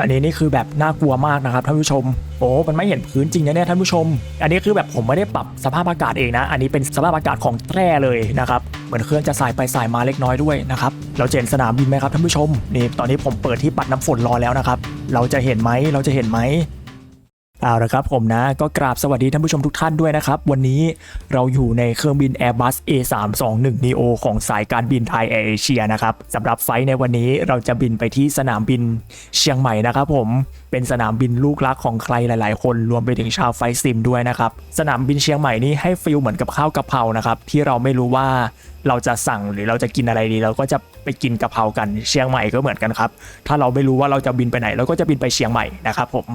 แต่นี้นี่คือแบบน่ากลัวมากนะครับท่านผู้ชม โอ้มันไม่เห็นพื้นจริงนะเนี่ยท่านผู้ชม อันนี้คือแบบผมไม่ได้ปรับสภาพอากาศเองนะ อันนี้เป็นสภาพอากาศของแตร่เลยนะครับเหมือนเครื่องจะสายไปสายมาเล็กน้อยด้วยนะครับเราจะเห็นสนามบินไหมครับท่านผู้ชมนี่ตอนนี้ผมเปิดที่ปัดน้ำฝนรอแล้วนะครับเราจะเห็นไหมเราจะเห็นไหม เอาละครับผมนะก็กราบสวัสดีท่านผู้ชมทุกท่านด้วยนะครับ วันนี้เราอยู่ในเครื่องบิน Airbus A321 neo ของสายการบินไทยแอร์เอเชียนะครับสำหรับไฟในวันนี้เราจะบินไปที่สนามบินเชียงใหม่นะครับผมเป็นสนามบินลูกรักของใครหลาย ๆ คนรวมไปถึงชาวไฟซิมด้วยนะครับสนามบินเชียงใหม่นี่ให้ฟิลเหมือนกับข้าวกะเพรานะครับที่เราไม่รู้ว่าเราจะสั่งหรือเราจะกินอะไรดี เราก็จะไปกินกะเพรากันเชียงใหม่ก็เหมือนกันครับถ้าเราไม่รู้ว่าเราจะบินไปไหนเราก็จะบินไปเชียงใหม่นะครับผม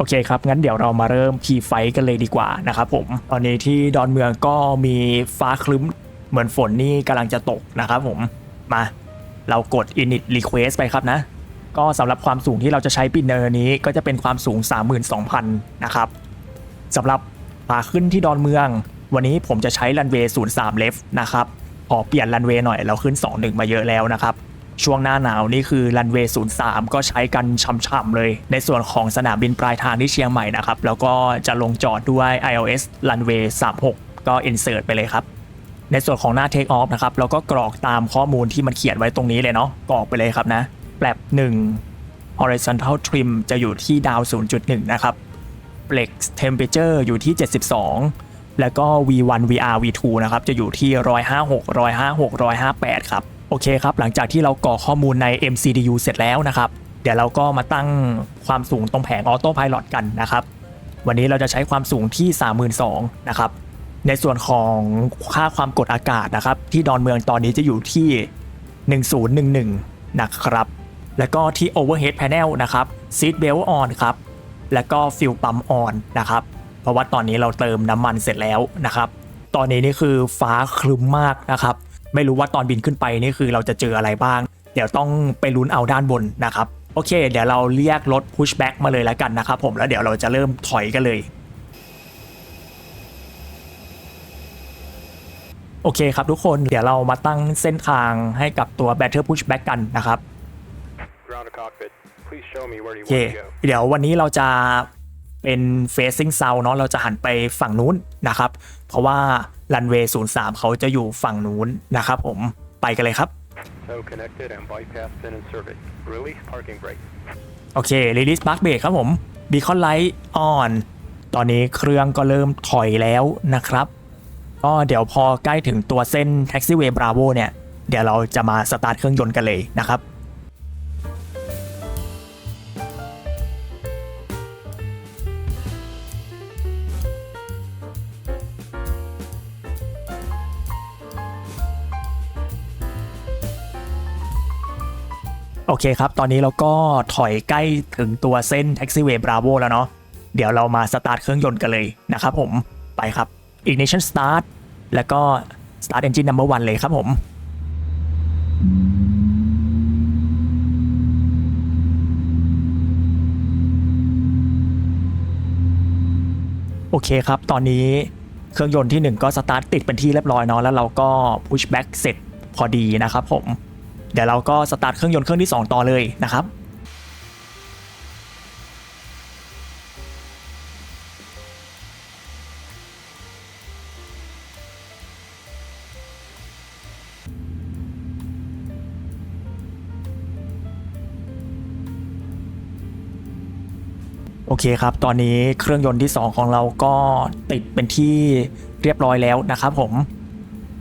โอเคครับ งั้นเดี๋ยวเรามาเริ่มคีไฟกันเลยดีกว่านะครับผม ตอนนี้ที่ดอนเมืองก็มีฟ้าครึ้มเหมือนฝนนี่กำลังจะตกนะครับผม มาเรากด init request ไปครับนะ ก็สำหรับความสูงที่เราจะใช้ปินเนอร์นี้ก็จะเป็นความสูง 32,000 นะครับสำหรับขาขึ้นที่ดอนเมือง วันนี้ผมจะใช้รันเวย์03เลฟนะครับ ขอเปลี่ยนรันเวย์หน่อยเราขึ้น 21 มาเยอะแล้วนะครับ ช่วงหน้าหนาวนี่คือรันเวย์03 ก็ใช้กันช่ำๆเลย ในส่วนของสนามบินปลายทางที่เชียงใหม่นะครับ แล้วก็จะลงจอดด้วย iOS runway 36 ก็ insert ไปเลยครับ ในส่วนของหน้า take off นะครับเราก็กรอกตามข้อมูลที่มันเขียนไว้ตรงนี้เลยเนาะกรอกไปเลยครับนะแปลบ 1 horizontal trim จะอยู่ที่ดาว 0.1 นะครับ flex temperature อยู่ที่ 72แล้วก็ V1 VR V2 นะครับ จะอยู่ที่ 156 156 158 ครับ โอเคครับ หลังจากที่เรากรอกข้อมูลใน MCDU เสร็จแล้วนะครับ เดี๋ยวเราก็มาตั้งความสูงตรงแผง Auto Pilot กันนะครับ วันนี้เราจะใช้ความสูงที่ 32,000นะครับ ในส่วนของค่าความกดอากาศนะครับ ที่ดอนเมืองตอนนี้จะอยู่ที่ 1011 นะครับ แล้วก็ที่ Overhead Panel นะครับ Seat Belt On ครับ แล้วก็ Fuel Pump On นะครับ เพราะว่าตอนนี้เราเติมน้ำมันเสร็จแล้วนะครับ ตอนนี้นี่คือฟ้าครึ้มมากนะครับ ไม่รู้ว่าตอนบินขึ้นไปนี่คือเราจะเจออะไรบ้าง เดี๋ยวต้องไปลุ้นเอาด้านบนนะครับ โอเค เดี๋ยวเราเรียกรถ pushback มาเลยแล้วกันนะครับผมแล้วเดี๋ยวเราจะเริ่มถอยกันเลยโอเคครับทุกคนเดี๋ยวเรามาตั้งเส้นทางให้กับตัว Battle Pushback กันนะครับ Ground to cockpit. Please show me where you โอเค want to go. เดี๋ยววันนี้เราจะเป็น facing south เนาะเราจะหันไปฝั่งนู้นนะครับ เพราะว่า runway 03 เขาจะอยู่ฝั่งนู้นนะครับผมไปกันเลยครับ So connected and bypass pin and service. Release parking brake. โอเค release park brake ครับผม beacon light on ตอนนี้เครื่องก็เริ่มถอยแล้วนะครับ ก็เดี๋ยวพอใกล้ถึงตัวเส้น taxiway bravo เนี่ย เดี๋ยวเราจะมาสตาร์ทเครื่องยนต์กันเลยนะครับ เคครับ ตอนนี้เราก็ถอยใกล้ถึงตัวเส้น taxiway bravo แล้วเนาะ เดี๋ยวเรามาสตาร์ทเครื่องยนต์กันเลยนะครับผม ไปครับ ignition start แล้วก็ start engine number one เลยครับผมโอเคครับ ตอนนี้เครื่องยนต์ที่ 1 ก็สตาร์ทติดเป็นที่เรียบร้อยเนาะ แล้วเราก็ push back เสร็จพอดีนะครับผม เดี๋ยวเราก็สตาร์ทเครื่องยนต์เครื่องที่ 2 ต่อเลยนะครับโอเคครับ ตอนนี้เครื่องยนต์ที่ 2 ของเราก็ติดเป็นที่เรียบร้อยแล้วนะครับผม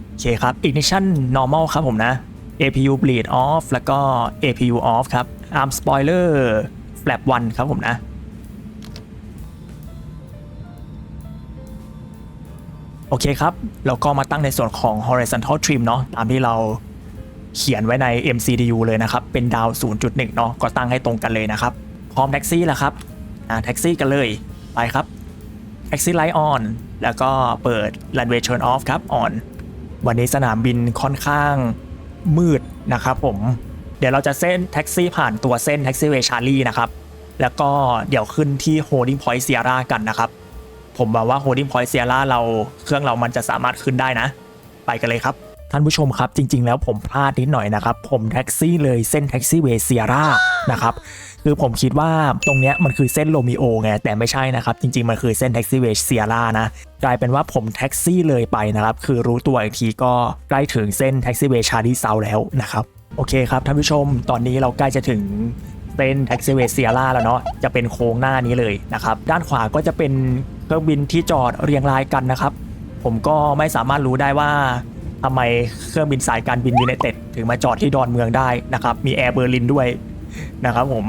โอเคครับ ignition normal ครับผมนะ APU bleed off แล้วก็ APU off ครับ arm spoiler flap 1 ครับผมนะ โอเคครับเราก็มาตั้งในส่วนของ horizontal trim เนาะตามที่เราเขียนไว้ใน MCDU เลยนะครับ เป็นดาว 0.1 เนาะก็ตั้งให้ตรงกันเลยนะครับพร้อมแท็กซี่แล้วครับ อ่าแท็กซี่กันเลย ไปครับแท็กซี่ไลท์ออนแล้วก็เปิด runway turn off ครับ on วันนี้สนามบินค่อนข้าง มืดนะครับผม เดี๋ยวเราจะเส้นแท็กซี่ผ่านตัวเส้นแท็กซี่เวชารีนะครับ แล้วก็เดี๋ยวขึ้นที่โฮดิ้งพอยต์เซียร่ากันนะครับ ผมบอกว่าโฮดิ้งพอยต์เซียร่าเราเครื่องเรามันจะสามารถขึ้นได้นะ ไปกันเลยครับ ท่านผู้ชมครับจริง ๆ แล้วผมพลาดนิดหน่อยนะครับ ผมแท็กซี่เลยเส้นแท็กซี่เวเซียร่านะครับ คือผมคิดว่าตรงเนี้ยมันคือเส้นโรมิโอไงแต่ไม่ใช่นะครับ จริง ๆ มันคือเส้นแท็กซี่เวชเซียร่านะ กลายเป็นว่าผมแท็กซี่เลยไปนะครับ คือรู้ตัวอีกทีก็ใกล้ถึงเส้นแท็กซี่เวชชาร์ดีเซาแล้วนะครับ โอเคครับท่านผู้ชมตอนนี้เราใกล้จะถึงเส้นแท็กซี่เวชเซียร่าแล้วเนาะจะเป็นโค้งหน้านี้เลยนะครับด้านขวาก็จะเป็นเครื่องบินที่จอดเรียงรายกันนะครับ ผมก็ไม่สามารถรู้ได้ว่าทำไมเครื่องบินสายการบินยูไนเต็ดถึงมาจอดที่ดอนเมืองได้นะครับ มีแอร์เบอร์ลินด้วย นะครับผม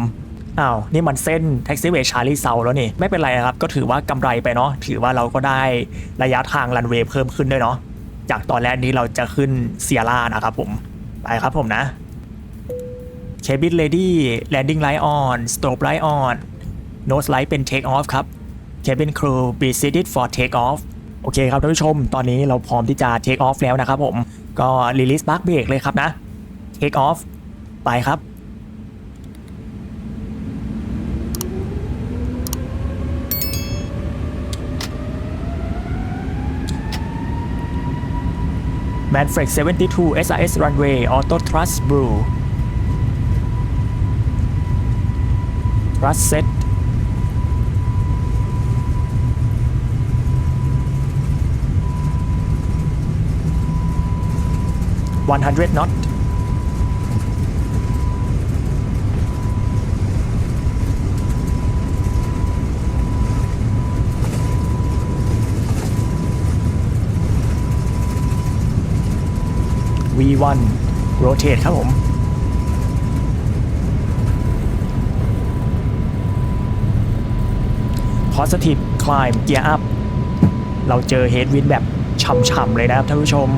อ้าวนี่มันเส้นแท็กซี่เวย์ชาร์ลีเซาแล้วนี่ ไม่เป็นไรนะครับ ก็ถือว่ากำไรไปเนาะถือว่าเราก็ได้ระยะทางรันเวย์เพิ่มขึ้นด้วยเนาะจากตอนแรกนี้เราจะขึ้นเซียร่านะครับผม ไปครับผมนะ Cabin Lady Landing Light on Strobe Light on Nose Light เป็น Take Off ครับ Cabin Crew be seated for Take Off โอเคครับท่านผู้ชม ตอนนี้เราพร้อมที่จะ Take Off แล้วนะครับผม ก็ Release Park Brake เลยครับนะ Take Off ไปครับ Manfred 72 SRS runway auto thrust blue. Thrust set. 100 knot V1 rotate ครับผม positive climb gear up เราเจอ headwind แบบช่ำๆเลยนะครับท่านผู้ชม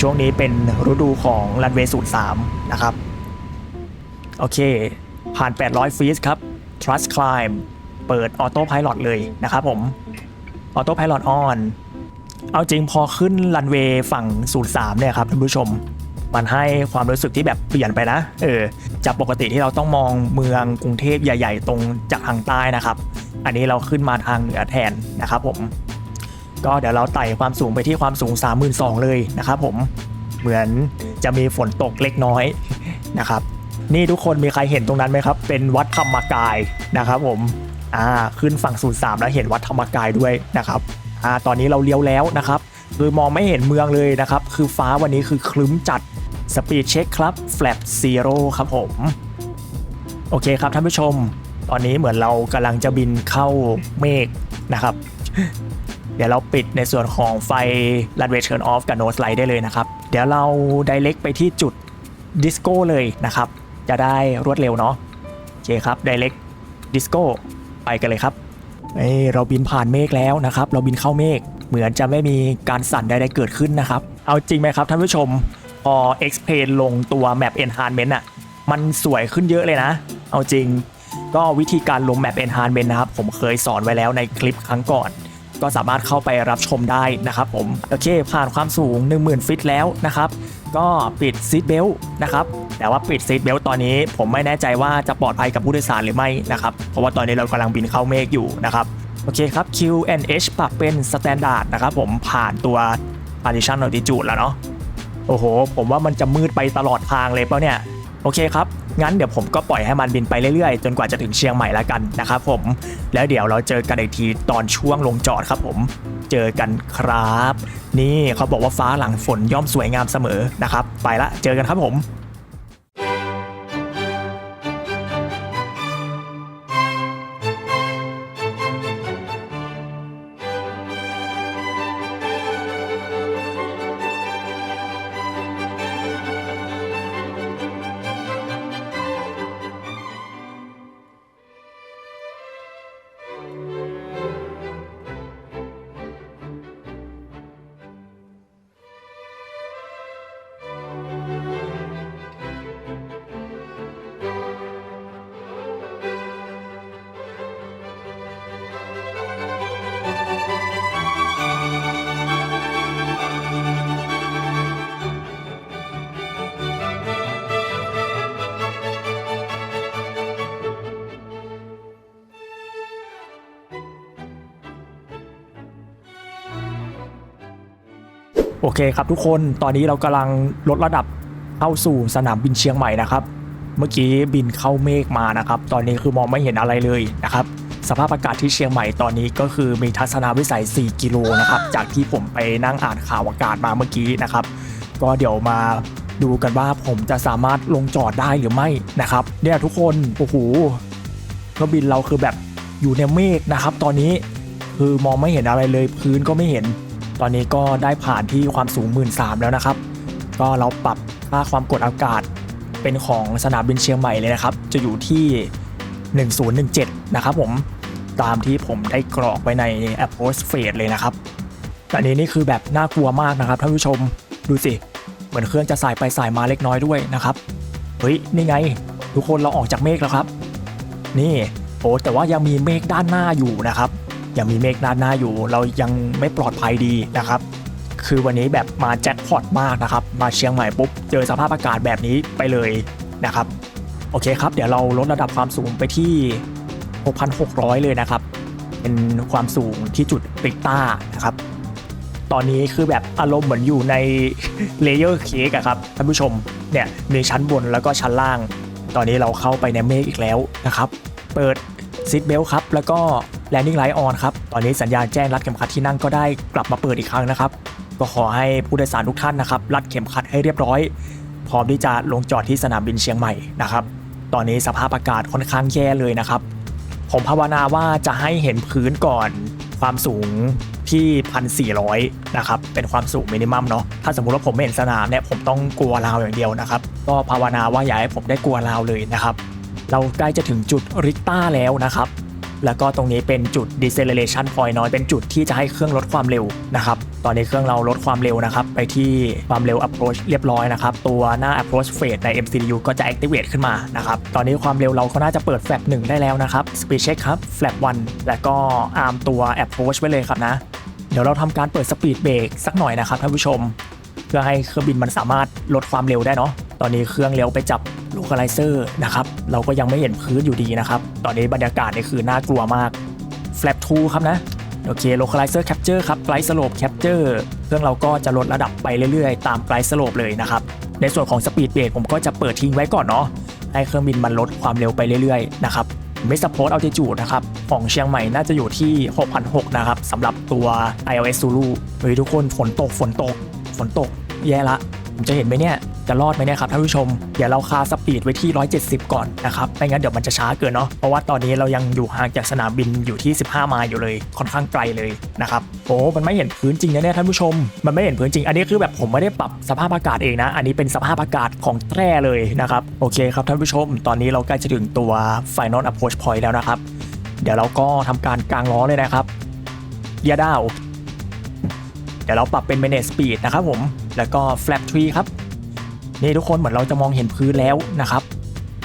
ช่วงนี้เป็นฤดูของรันเวย์สูตร3นะครับ โอเค ผ่าน 800 ฟีตครับ trust climb เปิดออโต้พาย t เลยนะครับผมออโต้พาย t on เอาจริงพอขึ้นรันเวย์ฝั่งสูตร3เนี่ยครับท่านผู้ชม มันให้ความรู้สึกที่แบบเปลี่ยนไปนะ เออ จากปกติที่เราต้องมองเมืองกรุงเทพใหญ่ ๆ ตรงจากทางใต้นะครับ อันนี้เราขึ้นมาทางเหนือแทนนะครับผม ก็เดี๋ยวเราไต่ความสูงไปที่ความสูง 32,000เลยนะครับผม เหมือนจะมีฝนตกเล็กน้อยนะครับ นี่ทุกคนมีใครเห็นตรงนั้นไหมครับ เป็นวัดธรรมกายนะครับผม อ่า ขึ้นฝั่งศูนย์สามแล้วเห็นวัดธรรมกายด้วยนะครับ อ่าตอนนี้เราเลี้ยวแล้วนะครับคือมองไม่เห็นเมืองเลยนะครับ คือฟ้าวันนี้คือคลึ้มจัดสปีดเช็คครับแฟลปซีโร่ครับผม โอเคครับท่านผู้ชม ตอนนี้เหมือนเรากำลังจะบินเข้าเมฆนะครับ เดี๋ยวเราปิดในส่วนของไฟ runway turn off กับ nose light ได้เลยนะครับ เดี๋ยวเรา direct ไปที่จุดดิสโก้เลยนะครับ จะได้รวดเร็วเนาะโอเคครับ direct disco ไปกันเลยครับ เอ้เราบินผ่านเมฆแล้วนะครับ เราบินเข้าเมฆเหมือนจะไม่มีการสั่นใดๆเกิดขึ้นนะครับ เอาจริงไหมครับท่านผู้ชมพอ explain ลงตัว map enhancement อะมันสวยขึ้นเยอะเลยนะ เอาจริงก็วิธีการลง map enhancement นะครับ ผมเคยสอนไว้แล้วในคลิปครั้งก่อน ก็สามารถเข้าไปรับชมได้นะครับผมโอเคผ่านความสูง 10,000 ฟิตแล้วนะครับก็ปิดซีทเบลต์นะครับแต่ว่าปิดซีทเบลต์ตอนนี้ผมไม่แน่ใจว่าจะปลอดภัยกับผู้โดยสารหรือไม่นะครับเพราะว่าตอนนี้เรากำลังบินเข้าเมฆอยู่นะครับโอเคครับ Q&H ปรับเป็น Standard นะครับผมผ่านตัว Partition Altitude แล้วเนาะโอ้โห ผมว่ามันจะมืดไปตลอดทางเลยเปล่าเนี่ย โอเคครับ งั้นเดี๋ยวผมก็ปล่อยให้มันบินไปเรื่อยๆ จนกว่าจะถึงเชียงใหม่แล้วกันนะครับผม แล้วเดี๋ยวเราเจอกันอีกทีตอนช่วงลงจอดครับผม เจอกันครับ นี่เขาบอกว่าฟ้าหลังฝนย่อมสวยงามเสมอนะครับ ไปละ เจอกันครับผม อเคครับทุกคนตอนนี้เรากำลังลดระดับเข้าสู่สนามบินเชียงใหม่นะครับ เมื่อกี้บินเข้าเมฆมานะครับ ตอนนี้คือมองไม่เห็นอะไรเลยนะครับ สภาพอากาศที่เชียงใหม่ตอนนี้ก็คือมีทัศนวิสัย 4 กิโลนะครับ จากที่ผมไปนั่งอ่านข่าวอากาศมาเมื่อกี้นะครับ ก็เดี๋ยวมาดูกันว่าผมจะสามารถลงจอดได้หรือไม่นะครับ เนี่ยทุกคนโอ้โหเครื่องบินเราคือแบบอยู่ในเมฆนะครับ ตอนนี้คือมองไม่เห็นอะไรเลยพื้นก็ไม่เห็น ตอนนี้ก็ได้ผ่านที่ความสูง 1 3ื่นแล้วนะครับ ก็เราปรับค่าความกดอากาศเป็นของสนามบินเชียงใหม่เลยนะครับ จะอยู่ที่ 1017 นะครับผมตามที่ผมได้กรอกไว้ในแอปโพสเฟดเลยนะครับตอันนี้นี่คือแบบน่ากลัวมากนะครับท่านผู้ชมดูสิ เหมือนเครื่องจะสายไปสายมาเล็กน้อยด้วยนะครับ เฮ้ย นี่ไง ทุกคนเราออกจากเมฆแล้วครับ นี่โอ้แต่ว่ายังมีเมฆด้านหน้าอยู่นะครับ ยังมีเมฆด้านหน้าอยู่ เรายังไม่ปลอดภัยดีนะครับคือวันนี้แบบมาแจ็คพอตมากนะครับ มาเชียงใหม่ปุ๊บ เจอสภาพอากาศแบบนี้ไปเลยนะครับ โอเคครับ เดี๋ยวเราลดระดับความสูงไปที่ 6,600 เลยนะครับ เป็นความสูงที่จุดปิกต้านะครับ ตอนนี้คือแบบอารมณ์เหมือนอยู่ในเลเยอร์เค้กอะครับ ท่านผู้ชม เนี่ย มีชั้นบนแล้วก็ชั้นล่าง ตอนนี้เราเข้าไปในเมฆอีกแล้วนะครับ เปิดซีทเบลครับ แล้วก็ landing light on ครับ ตอนนี้สัญญาณแจ้งรัดเข็มขัดที่นั่งก็ได้กลับมาเปิดอีกครั้งนะครับ ก็ขอให้ผู้โดยสารทุกท่านนะครับ รัดเข็มขัดให้เรียบร้อย พร้อมที่จะลงจอดที่สนามบินเชียงใหม่นะครับ ตอนนี้สภาพอากาศค่อนข้างแย่เลยนะครับ ผมภาวนาว่าจะให้เห็นพื้นก่อนความสูงที่ 1,400 นะครับ เป็นความสูงมินิมัมเนาะ ถ้าสมมุติว่าผมไม่เห็นสนามเนี่ย ผมต้องกลัวราวอย่างเดียวนะครับ ก็ภาวนาว่าอย่าให้ผมได้กลัวราวเลยนะครับ เราใกล้จะถึงจุดริกต้าแล้วนะครับ แล้วก็ตรงนี้เป็นจุด deceleration point น้อยเป็นจุดที่จะให้เครื่องลดความเร็วนะครับ ตอนนี้เครื่องเราลดความเร็วนะครับ ไปที่ความเร็ว approach เรียบร้อยนะครับ ตัวหน้า approach phase ใน MCU ก็จะ activate ขึ้นมานะครับ ตอนนี้ความเร็วเราก็น่าจะเปิด flap 1ได้แล้วนะครับ speed check ครับ flap 1แล้วก็ arm ตัว approach ไว้เลยครับนะ เดี๋ยวเราทำการเปิด speed brake สักหน่อยนะครับท่านผู้ชม เพื่อให้เครื่องบินมันสามารถลดความเร็วได้เนาะตอนนี้เครื่องเลี้ยวไปจับ localizer นะครับเราก็ยังไม่เห็นพื้นอยู่ดีนะครับ ตอนนี้บรรยากาศนี่คือน่ากลัวมาก flap 2ครับนะโอเค localizer capture ครับ glide slope capture เครื่องเราก็จะลดระดับไปเรื่อยๆ ตาม glide slope เลยนะครับ ในส่วนของ speed brake ผมก็จะเปิดทิ้งไว้ก่อนเนาะให้เครื่องบินมันลดความเร็วไปเรื่อยๆนะครับไม่ support altitude นะครับของเชียงใหม่น่าจะอยู่ที่ 6,600 นะครับสำหรับตัว iOS Zulu เฮ้ยทุกคนฝนตกฝนตก ฝนตก แย่ละ ผมจะเห็นไหมเนี่ย จะรอดไหมเนี่ยครับท่านผู้ชม เดี๋ยวเราคาสปีดไว้ที่ 170 ก่อนนะครับ ไม่งั้นเดี๋ยวมันจะช้าเกินเนาะ เพราะว่าตอนนี้เรายังอยู่ห่างจากสนามบินอยู่ที่ 15 ไมล์อยู่เลย ค่อนข้างไกลเลยนะครับ โอ้ มันไม่เห็นพื้นจริงนะเนี่ยท่านผู้ชม มันไม่เห็นพื้นจริง อันนี้คือแบบผมไม่ได้ปรับสภาพอากาศเองนะ อันนี้เป็นสภาพอากาศของแตร่เลยนะครับ โอเคครับท่านผู้ชม ตอนนี้เราใกล้จะถึงตัว Final Approach Point แล้วนะครับ เดี๋ยวเราก็ทำการกางล้อเลยนะครับเรียดาว ดี๋ยวเราปรับเป็น manage speed นะครับผม แล้วก็ flap tree ครับ นี่ทุกคนเหมือนเราจะมองเห็นพื้นแล้วนะครับ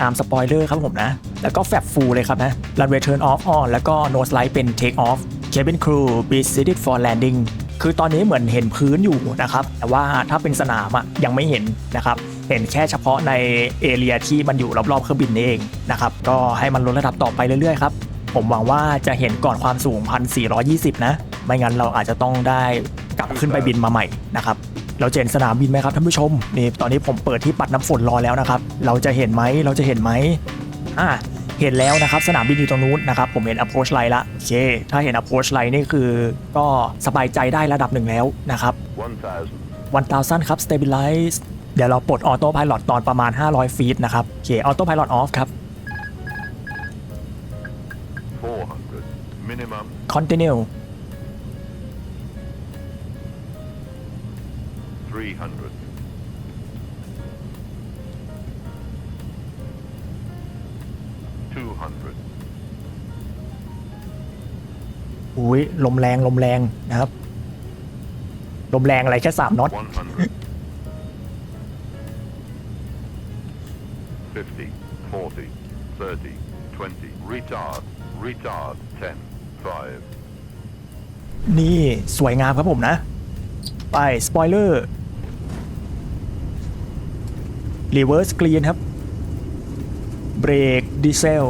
arm spoiler ครับผมนะ แล้วก็ flap full เลยครับนะ runway turn off on แล้วก็ nose light เป็น take off cabin crew be seated for landing คือตอนนี้เหมือนเห็นพื้นอยู่นะครับ แต่ว่าถ้าเป็นสนามอะยังไม่เห็นนะครับ เห็นแค่เฉพาะในเอเรียที่มันอยู่รอบๆเครื่องบินนี่เองนะครับ ก็ให้มันลดระดับต่อไปเรื่อยๆครับ ผมหวังว่าจะเห็นก่อนความสูง 1,420 นะ ไม่งั้นเราอาจจะต้องได้ กลับขึ้นไปบินมาใหม่นะครับเราจะเห็นสนามบินไหมครับท่านผู้ชมนี่ตอนนี้ผมเปิดที่ปัดน้ำฝนรอแล้วนะครับ เราจะเห็นไหมเราจะเห็นไหมอ่าเห็นแล้วนะครับสนามบินอยู่ตรงนู้นนะครับผมเห็น approach line ละโอเคถ้าเห็น approach line นี่คือก็สบายใจได้ระดับหนึ่งแล้วนะครับ 1,000. 1000ครับ stabilize เดี๋ยวเราปลดออโต้พาย t ตอนประมาณ 500 ฟีตนะครับโอเคออโต้พาย t off ครับ 400. Minimum. continue 300. Two hundred. อุ้ยลมแรงลมแรงนะครับ ลมแรงอะไรแค่3น็อต One hundred. Fifty. Forty. Thirty. Twenty. Retard. Retard. Ten. Five. นี่สวยงามครับผมนะ ไป สปอยเลอร์ รีเวิร์สกรีนครับ เบรกดีเซล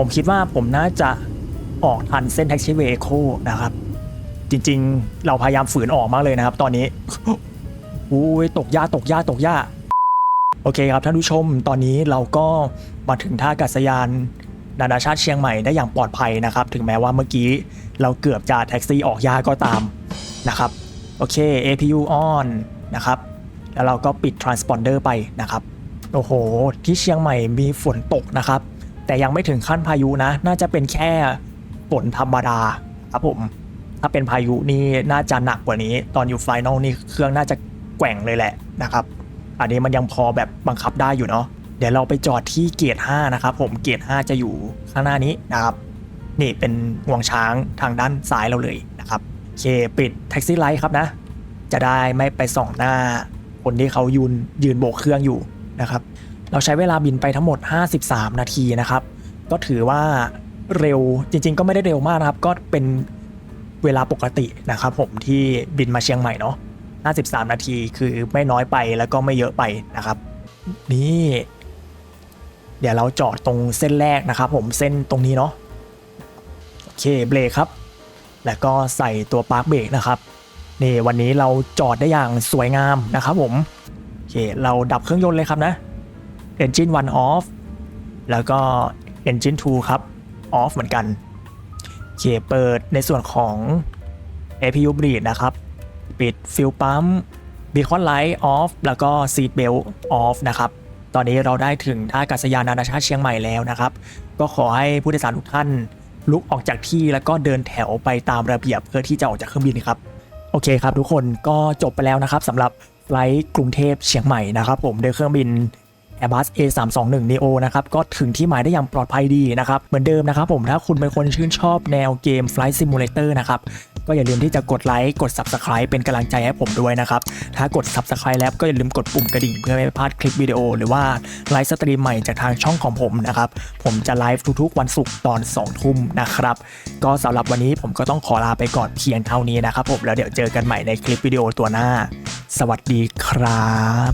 ผมคิดว่าผมน่าจะ ออกทันเส้นแท็กซี่เวโคนะครับ จริงๆ เราพยายามฝืนออกมากเลยนะครับ ตอนนี้อุ้ยตกหญ้าตกหญ้าตกหญ้าโอเคครับท่านผู้ชมตอนนี้เราก็มาถึงท่าอากาศยานนานาชาติเชียงใหม่ได้อย่างปลอดภัยนะครับ ถึงแม้ว่าเมื่อกี้เราเกือบจะแท็กซี่ออกหญ้าก็ตามนะครับโอเค APU on นะครับ แล้วเราก็ปิด transponder ไปนะครับ โอ้โห ที่เชียงใหม่มีฝนตกนะครับ แต่ยังไม่ถึงขั้นพายุนะ น่าจะเป็นแค่ ฝนธรรมดาครับผม ถ้าเป็นพายุนี่น่าจะหนักกว่านี้ ตอนอยู่ไฟนอลนี่เครื่องน่าจะแกว่งเลยแหละนะครับ อันนี้มันยังพอแบบบังคับได้อยู่เนาะเดี๋ยวเราไปจอดที่เกียร์5นะครับผมเกียร์5จะอยู่ข้างหน้านี้นะครับ นี่เป็นงวงช้างทางด้านซ้ายเราเลยนะครับโอเคปิดแท็กซี่ไลท์ครับนะ จะได้ไม่ไปส่องหน้าคนที่เขายืนยืนโบกเครื่องอยู่นะครับ เราใช้เวลาบินไปทั้งหมด 53 นาทีนะครับ ก็ถือว่า เร็วจริง ๆ ก็ไม่ได้เร็วมากนะครับ ก็เป็นเวลาปกตินะครับผมที่บินมาเชียงใหม่เนาะ53 นาทีคือไม่น้อยไปแล้วก็ไม่เยอะไปนะครับ นี่ เดี๋ยวเราจอดตรงเส้นแรกนะครับผมเส้นตรงนี้เนาะโอเคเบรกครับ แล้วก็ใส่ตัวปาร์คเบรกนะครับนี่วันนี้เราจอดได้อย่างสวยงามนะครับผมโอเคเราดับเครื่องยนต์เลยครับนะ Engine 1 off แล้วก็ Engine 2 ครับ off เหมือนกันโอเคเปิดในส่วนของ APU bleed นะครับ ปิดฟิลปั๊ม Beacon Light off แล้วก็ Seat Belt off นะครับตอนนี้เราได้ถึงท่าอากาศยานนานาชาติเชียงใหม่แล้วนะครับ ก็ขอให้ผู้โดยสารทุกท่านลุกออกจากที่แล้วก็เดินแถวไปตามระเบียบเพื่อที่จะออกจากเครื่องบินครับ โอเคครับทุกคนก็จบไปแล้วนะครับสำหรับไฟล์กรุงเทพเชียงใหม่นะครับ ผมโดยเครื่องบิน Airbus A321 neo นะครับก็ถึงที่หมายได้อย่างปลอดภัยดีนะครับเหมือนเดิมนะครับผมถ้าคุณเป็นคนชื่นชอบแนวเกม Flight Simulator นะครับก็อย่าลืมที่จะกดไลค์กด Subscribe เป็นกำลังใจให้ผมด้วยนะครับ ถ้ากด Subscribe แล้วก็อย่าลืมกดปุ่มกระดิ่งเพื่อไม่พลาดคลิปวิดีโอ หรือว่าไลฟ์สตรีมใหม่จากทางช่องของผมนะครับ ผมจะไลฟ์ทุกๆ วันศุกร์ตอน 2 ทุ่มนะครับ ก็สำหรับวันนี้ผมก็ต้องขอลาไปก่อนเพียงเท่านี้นะครับผมแล้วเดี๋ยวเจอกันใหม่ในคลิปวิดีโอตัวหน้า สวัสดีครับ